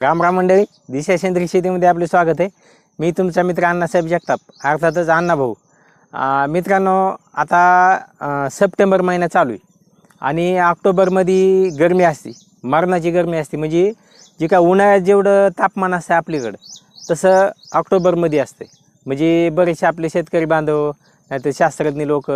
राम राम मंडळी दिशा सेंद्रिय शेतीमध्ये आपले स्वागत आहे. मी तुमचा मित्र अण्णासाहेब जगताप अर्थातच अण्णा भाऊ. मित्रांनो आता सप्टेंबर महिना चालू आहे आणि ऑक्टोबरमध्ये गरमी असते मरणाची गरमी असते. म्हणजे जे काय उन्हाळ्यात जेवढं तापमान असतं आपल्याकडं तसं ऑक्टोबरमध्ये असते. म्हणजे बरेचसे आपले शेतकरी बांधव नाहीतर शास्त्रज्ञ लोक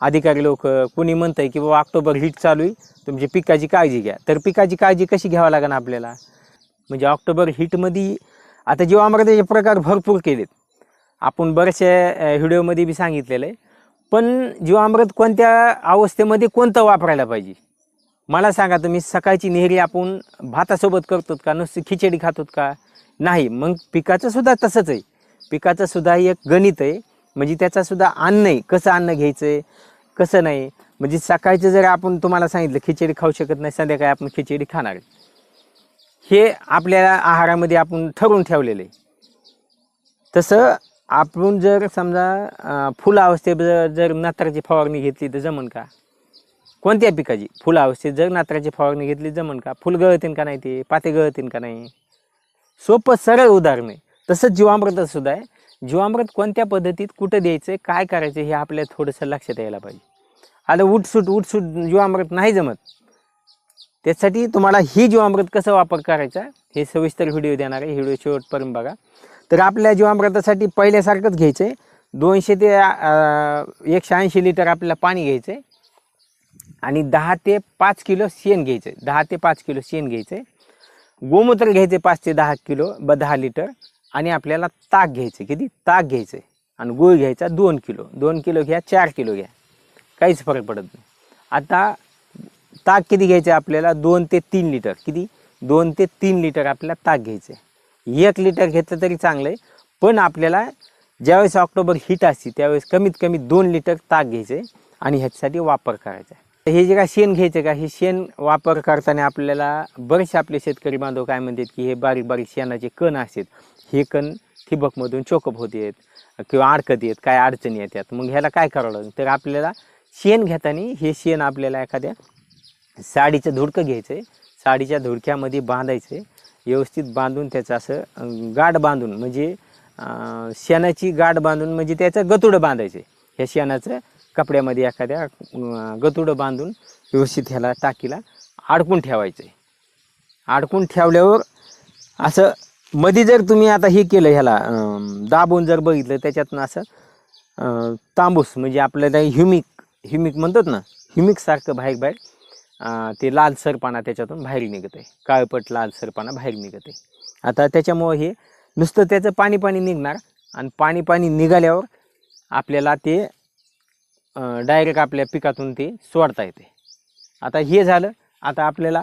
अधिकारी लोक कोणी म्हणतं आहे की बाबा ऑक्टोबर हीट चालू आहे तुमची पिकाची काळजी घ्या. तर पिकाची काळजी कशी घ्यावं लागेल आपल्याला? म्हणजे ऑक्टोबर हिटमध्ये आता जीवामृताचे प्रकार भरपूर केलेत. आपण बऱ्याचशा व्हिडिओमध्ये बी सांगितलेलं आहे. पण जीवामृत कोणत्या अवस्थेमध्ये कोणतं वापरायला पाहिजे? मला सांगा तुम्ही सकाळची नेहरी आपण भातासोबत करतो का? नुसती खिचडी खातो का? नाही मग पिकाचंसुद्धा तसंच आहे. पिकाचंसुद्धा एक गणित आहे. म्हणजे त्याचासुद्धा अन्न आहे कसं अन्न घ्यायचं आहे कसं नाही? म्हणजे सकाळचं जर आपण तुम्हाला सांगितलं खिचडी खाऊ शकत नाही संध्याकाळी आपण खिचडी खाणार आहे. हे आपल्या आहारामध्ये आपण ठरवून ठेवलेलं आहे. तसं आपण जर समजा फुल अवस्थेत जर जर नात्राची फवारणी घेतली तर जमन का? कोणत्या पिकाची? फुल अवस्थेत जर नात्राची फवारणी घेतली जमन का? फुल गळतीन का नाही ते? पाते गळतीन का नाही? सोपं सरळ उदाहरण आहे. तसंच जीवामृत सुद्धा आहे. जीवामृत कोणत्या पद्धतीत कुठं द्यायचं आहे काय करायचं हे आपल्याला थोडंसं लक्षात यायला पाहिजे. आता उठसूट उठसूट जीवामृत नाही जमत. त्यासाठी तुम्हाला ही जीवामृत कसं वापर करायचा हे सविस्तर व्हिडिओ देणार आहे व्हिडिओ शेवटपर्यंत बघा. तर आपल्या जीवामृतासाठी पहिल्यासारखंच घ्यायचं आहे दोनशे ते एकशे ऐंशी लिटर आपल्याला पाणी घ्यायचं आहे आणि दहा ते पाच किलो शेण घ्यायचं आहे दहा ते पाच किलो शेण घ्यायचं आहे गोमूत्र घ्यायचे पाच ते दहा किलो ब दहा लिटर. आणि आपल्याला ताक घ्यायचं किती? ताक घ्यायचं आहे आणि गुळ घ्यायचा दोन किलो. दोन किलो घ्या चार किलो घ्या. काहीच फरक पडत नाही. आता ताक किती घ्यायचं आहे आपल्याला? दोन ते तीन लिटर. किती? दोन ते तीन लिटर आपल्याला ताक घ्यायचं. आहे एक लिटर घेतलं तरी चांगलं आहे. पण आपल्याला ज्यावेळेस ऑक्टोबर हीट असते त्यावेळेस कमीत कमी दोन लिटर ताक घ्यायचं आहे आणि ह्याच्यासाठी वापर करायचा आहे. तर हे जे काय शेण घ्यायचं का? हे शेण वापर करताना आपल्याला बरेचसे आपले शेतकरी बांधव काय म्हणतात की हे बारीक बारीक शेणाचे कण असतात. हे कण ठिबकमधून चोकअप होत किंवा अडकत येत काय अडचणी येतात. मग ह्याला काय करावं लागेल? तर आपल्याला शेण घेताना हे शेण आपल्याला एखाद्या साडीचं धुडकं घ्यायचं आहे साडीच्या धुडक्यामध्ये बांधायचं आहे व्यवस्थित बांधून त्याचं असं गाठ बांधून म्हणजे शेणाची गाठ बांधून म्हणजे त्याचं गतुडं बांधायचं. आहे ह्या शेणाचं कपड्यामध्ये एखाद्या गतुडं बांधून व्यवस्थित ह्याला टाकीला अडकून ठेवायचं. आहे अडकून ठेवल्यावर असं मध्ये जर तुम्ही आता हे केलं ह्याला दाबून जर बघितलं त्याच्यातनं असं तांबूस म्हणजे आपल्याला ह्युमिक ह्युमिक म्हणतात ना ह्युमिकसारखं बाहेर बाहेर ते लालसरपणा त्याच्यातून बाहेर निघत आहे काळपट लालसरपणा बाहेर निघत आहे आता त्याच्यामुळं हे नुसतं त्याचं पाणी पाणी निघणार आणि पाणी पाणी निघाल्यावर आपल्याला ते डायरेक्ट आपल्या पिकातून ते सोडता येते. आता हे झालं आता आपल्याला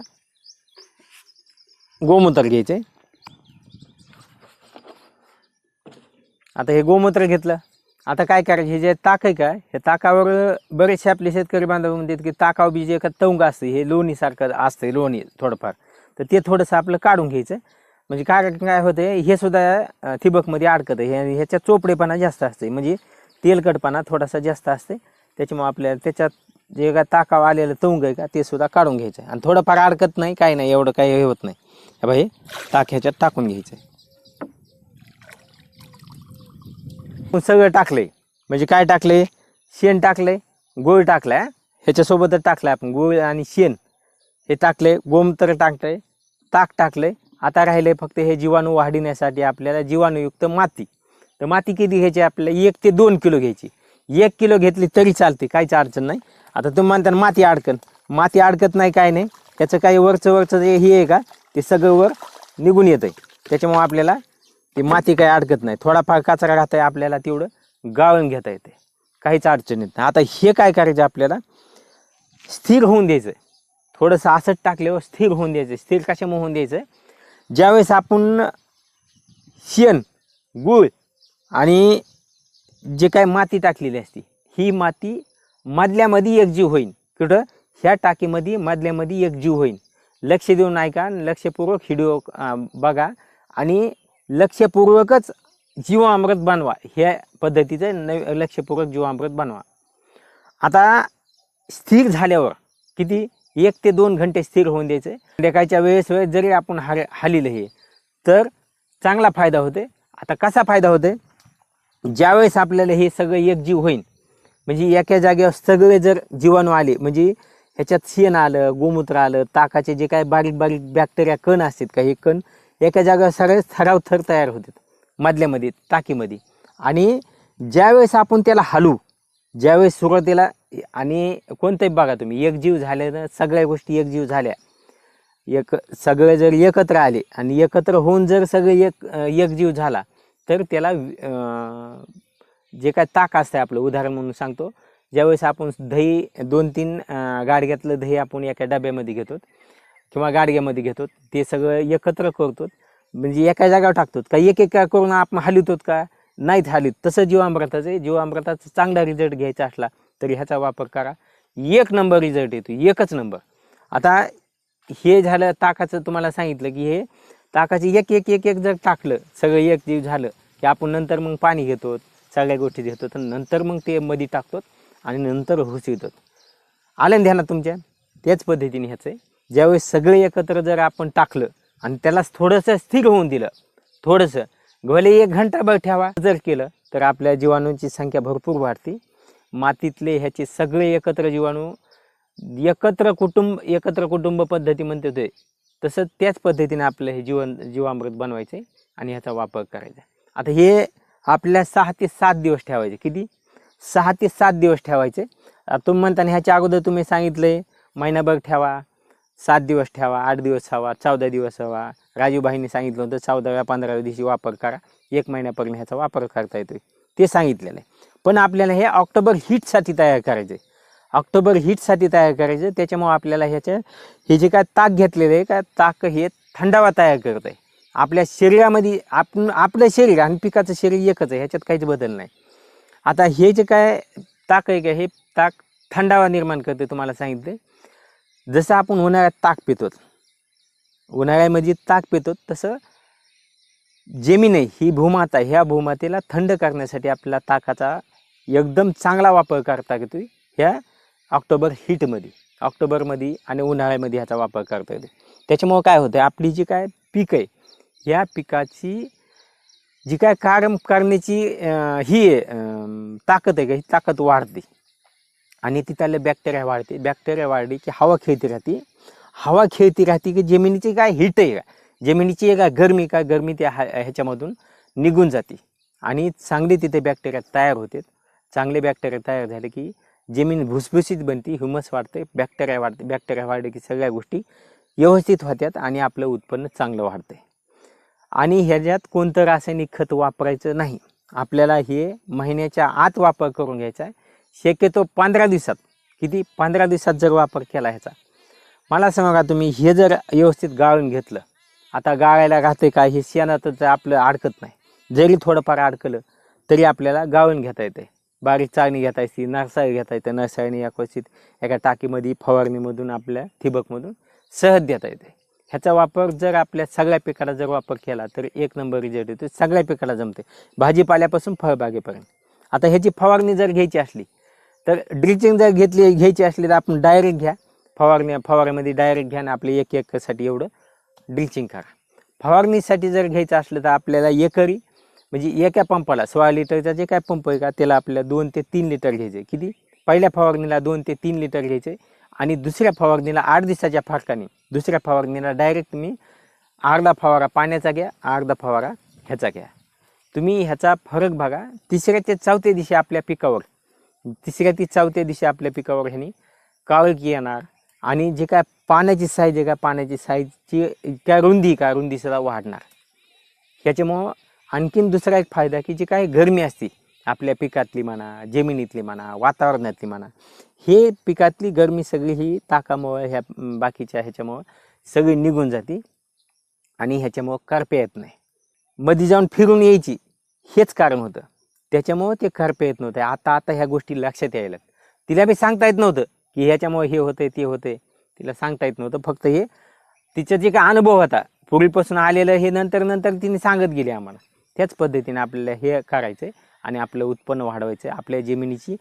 गोमूत्र घ्यायचं आहे आता हे गोमूत्र घेतलं आता काय करायचं हे जे ताक आहे काय हे ताकावर बरेचसे आपले शेतकरी बांधव म्हणतात की ताकाव बी जे का तंग असतं हे लोणीसारखं असतं लोणी थोडंफार. तर ते थोडंसं आपलं काढून घ्यायचं. म्हणजे काय काय होतं हे सुद्धा ठिबकमध्ये अडकत. आहे हे- ह्याच्यात चोपडेपणा जास्त असते म्हणजे तेलकटपणा थोडासा जास्त असते त्याच्यामुळे आपल्याला त्याच्यात जे काय ताकाव आलेलं तवंग आहे का ते सुद्धा काढून घ्यायचं. आणि थोडंफार अडकत नाही काही नाही एवढं काही हे होत नाही. बाई ताक ह्याच्यात टाकून घ्यायचं आपण सगळं टाकलंय. म्हणजे काय टाकले शेण टाकले गोळ टाकलाय ह्याच्यासोबतच टाकलाय आपण गोळ आणि शेण. हे टाकले गोमूत्र टाकलंय ताक टाकलंय. आता राहिले फक्त हे जीवाणू वाढविण्यासाठी आपल्याला जीवाणूयुक्त माती. तर माती किती घ्यायची? आपल्याला एक ते दोन किलो घ्यायची. एक किलो घेतली तरी चालते काहीच अडचण नाही. आता तुम्ही म्हणता माती अडकन. माती अडकत नाही काय नाही. त्याचं काही वरचं वरचं जे हे आहे का? ते सगळं वर निघून येतं आहे त्याच्यामुळे आपल्याला ती माती काही अडकत नाही. थोडाफार कचरा राहत आहे आपल्याला तेवढं गाळून घेता येते काहीच अडचण येत नाही. आता हे काय करायचं आपल्याला? स्थिर होऊन द्यायचं थोडंसं असंच टाकल्यावर स्थिर होऊन द्यायचं स्थिर कशामुळे होऊन द्यायचं ज्यावेळेस आपण शेण गूळ आणि जे काय माती टाकलेली असते ही माती मधल्यामध्ये एकजीव होईल कुठं? ह्या टाकीमध्ये मधल्यामध्ये एकजीव होईल लक्ष देऊन ऐका आणि लक्षपूर्वक हिडिओ बघा आणि लक्षपूर्वकच जीवामृत बनवा. ह्या पद्धतीचं नव लक्षपूर्वक जीवामृत बनवा. आता स्थिर झाल्यावर किती? एक ते दोन घंटे स्थिर होऊन द्यायचं. संध्याकाळच्या वेळेस वेळेस जरी आपण हार हालिलं हे तर चांगला फायदा होते आता कसा फायदा होते ज्यावेळेस आपल्याला हे सगळं एकजीव होईल म्हणजे एका जागेवर सगळे जर जीवाणू आले म्हणजे ह्याच्यात शेण आलं गोमूत्र आलं ताकाचे जे काय बारीक बारीक बॅक्टेरिया कण असतात का हे कण एका जागेवर सगळे थराव थर तयार होतात मधल्यामध्ये टाकीमध्ये. आणि ज्यावेळेस आपण त्याला हलवू ज्यावेळेस सुरुवातीला आणि कोणतंही बघा तुम्ही एकजीव झाल्यानं सगळ्या गोष्टी एकजीव झाल्या. एक सगळे जर एकत्र आले आणि एकत्र होऊन जर सगळे एक एकजीव झाला तर त्याला जे काय ताक असतं आपलं उदाहरण म्हणून सांगतो. ज्यावेळेस आपण दही दोन तीन गाड गाडग्यातलं दही आपण एका डब्यामध्ये घेतो किंवा गाडग्यामध्ये घेतो ते सगळं एकत्र करतो. म्हणजे एका जागावर टाकतो. का एक एक करून आपण हलवतो का? नाहीत हलित. तसं जीवामृताचं आहे. जीवामृताचा चांगला रिझल्ट घ्यायचा असला तरी ह्याचा वापर करा. एक नंबर रिझल्ट येतो. एकच नंबर आता हे झालं ताकाचं तुम्हाला सांगितलं की हे ताकाची एक एक एक एक जर टाकलं सगळं एक जीव झालं की आपण नंतर मग पाणी घेतो सगळ्या गोष्टी घेतो तर नंतर मग ते मध्ये टाकतो आणि नंतर हुसवितो. आलं ध्यानात तुमच्या? त्याच पद्धतीने ह्याचं आहे. ज्यावेळेस सगळे एकत्र जर आपण टाकलं आणि त्याला थोडंसं स्थिर होऊन दिलं थोडंसं भले एक घंटाभर ठेवा जर केलं तर आपल्या जीवाणूंची संख्या भरपूर वाढते. मातीतले ह्याचे सगळे एकत्र जीवाणू एकत्र कुटुंब एकत्र कुटुंब पद्धती म्हणते ते तसं त्याच पद्धतीने आपलं हे जीवन जीवामृत बनवायचं आहे आणि ह्याचा वापर करायचा. आता हे आपल्या सहा ते सात दिवस ठेवायचे. किती? सहा ते सात दिवस ठेवायचे. तुम्ही म्हणताना ह्याच्या अगोदर तुम्ही सांगितलंय महिनाभर ठेवा सात दिवस ठेवा आठ दिवस हवा चौदा दिवस हवा. राजूभाईंनी सांगितलं होतं चौदाव्या पंधराव्या दिवशी वापर करा. एक महिन्यापर्यंत ह्याचा वापर करता येतो ते सांगितलेलं आहे. पण आपल्याला हे ऑक्टोबर हीटसाठी तयार करायचं आहे ऑक्टोबर हीटसाठी तयार करायचं त्याच्यामुळे आपल्याला ह्याच्या हे जे काय ताक घेतलेलं आहे का ताक हे थंडावा तयार करत आहे. आपल्या शरीरामध्ये आपण आपलं शरीर आणि पिकाचं शरीर एकच आहे. ह्याच्यात काहीच बदल नाही. आता हे जे काय ताक आहे का हे ताक थंडावा निर्माण करते तुम्हाला सांगितले जसं आपण उन्हाळ्यात ताक पितो उन्हाळ्यामध्ये ताक पितो तसं जमीन आहे ही भूमाता ह्या भूमातेला थंड करण्यासाठी आपल्याला ताकाचा एकदम चांगला वापर करता येतो ह्या ऑक्टोबर हीटमध्ये ऑक्टोबरमध्ये आणि उन्हाळ्यामध्ये ह्याचा वापर करता येतो. त्याच्यामुळं काय होतं आपली जी काय पीक आहे ह्या पिकाची जी काय काम करण्याची ही आहे, ताकद आहे का ही ताकद वाढते. आणि तिथले बॅक्टेरिया वाढते. बॅक्टेरिया वाढली की हवा खेळती राहते. हवा खेळती राहते की जमिनीची काय हिट आहे का? जमिनीची काय गरमी का? गरमी त्या हा ह्याच्यामधून निघून जाते. आणि चांगले तिथे बॅक्टेरिया तयार होते चांगले बॅक्टेरिया तयार झाले की जमीन भुसभुशीत बनते ह्युमस वाढते बॅक्टेरिया वाढते बॅक्टेरिया वाढले की सगळ्या गोष्टी व्यवस्थित होत्यात आणि आपलं उत्पन्न चांगलं वाढते. आणि ह्याच्यात कोणतं रासायनिक खत वापरायचं नाही. आपल्याला हे महिन्याच्या आत वापर करून घ्यायचा आहे. शक्यतो पंधरा दिवसात किती? पंधरा दिवसात जर वापर केला ह्याचा. मला सांगा तुम्ही हे जर व्यवस्थित गाळून घेतलं आता गाळायला राहते का? हे शेणात तर आपलं अडकत नाही. जरी थोडंफार अडकलं तरी आपल्याला गाळून घेता येते बारीक चाळणी घेता येते नरसाळी घेता येते. या कोविषित एका टाकीमध्ये फवारणीमधून आपल्या ठिबकमधून सहज देता येते. ह्याचा वापर जर आपल्या सगळ्या पिकाला जर वापर केला तर एक नंबर रिझल्ट येतो सगळ्या पिकाला जमते भाजीपाल्यापासून फळबागेपर्यंत. आता ह्याची फवारणी जर घ्यायची असली तर ड्रिचिंग जर घेतली घ्यायची असली तर आपण डायरेक्ट घ्या. फवारणी फवारणीमध्ये डायरेक्ट घ्या आणि आपले एक एकरसाठी एवढं ड्रिचिंग करा. फवारणीसाठी जर घ्यायचं असलं तर आपल्याला एकरी म्हणजे एका पंपाला सोळा लिटरचा जे काय पंप आहे का त्याला आपल्याला दोन ते तीन लिटर घ्यायचे. किती? पहिल्या फवारणीला दोन ते तीन लिटर घ्यायचे. आणि दुसऱ्या फवारणीला आठ दिवसाच्या फरकाने दुसऱ्या फवारणीला डायरेक्ट तुम्ही अर्धा फवारा पाण्याचा घ्या अर्धा फवारा ह्याचा घ्या. तुम्ही ह्याचा फरक बघा. तिसऱ्या ते चौथ्या दिवशी आपल्या पिकावर तिसऱ्या ती चौथ्या दिवशी आपल्या पिकावर ह्यानी काळकी येणार. आणि जे काय पाण्याची साईज आहे का पाण्याची साईजची त्या रुंदी का रुंदी सुद्धा वाढणार. ह्याच्यामुळं आणखीन दुसरा एक फायदा की जी काय गरमी असते आपल्या पिकातली म्हणा जमिनीतली म्हणा वातावरणातली म्हणा हे पिकातली गरमी सगळी ही ताकामुळं ह्या बाकीच्या ह्याच्यामुळं सगळी निघून जाते. आणि ह्याच्यामुळं करप्या येत नाही. मध्ये जाऊन फिरून यायची हेच कारण होतं. त्याच्यामुळं ते खरप येत नव्हते. आता आता ह्या गोष्टी लक्षात यायला तिला बी सांगता येत नव्हतं की ह्याच्यामुळे हे होतंय ते होतंय. तिला सांगता येत नव्हतं. फक्त हे तिचा जे काय अनुभव होता पूर्वीपासून आलेलं हे नंतर नंतर तिने सांगत गेली आम्हाला. त्याच पद्धतीने आपल्याला हे करायचं आहे आणि आपलं उत्पन्न वाढवायचं आहे आपल्या जमिनीची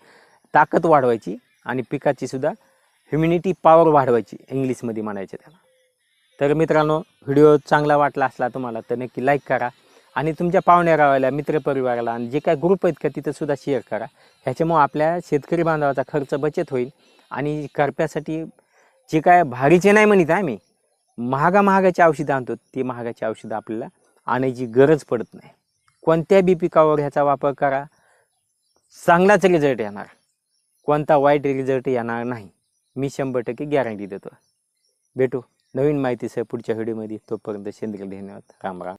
ताकद वाढवायची आणि पिकाची सुद्धा ह्युमिनिटी पॉवर वाढवायची इंग्लिशमध्ये म्हणायचं त्याला. तर मित्रांनो व्हिडिओ चांगला वाटला असला तुम्हाला तर नक्की लाईक करा. आणि तुमच्या पाहुण्या गावाला मित्रपरिवाराला आणि जे काय ग्रुप आहेत का तिथं सुद्धा शेअर करा. ह्याच्यामुळं आपल्या शेतकरी बांधवाचा खर्च बचत होईल आणि करप्यासाठी जे काय भारीचे नाही म्हणत आम्ही महागा महागाची औषधं आणतो ती महागाची औषधं आपल्याला आणायची गरज पडत नाही. कोणत्या बी पिकावर ह्याचा वापर करा चांगलाच रिझल्ट येणार. कोणता वाईट रिझल्ट येणार नाही मी शंभर टक्के गॅरंटी देतो. भेटू नवीन माहितीसह पुढच्या व्हिडिओमध्ये तोपर्यंत सेंद्रिय धन्यवाद. राम राम.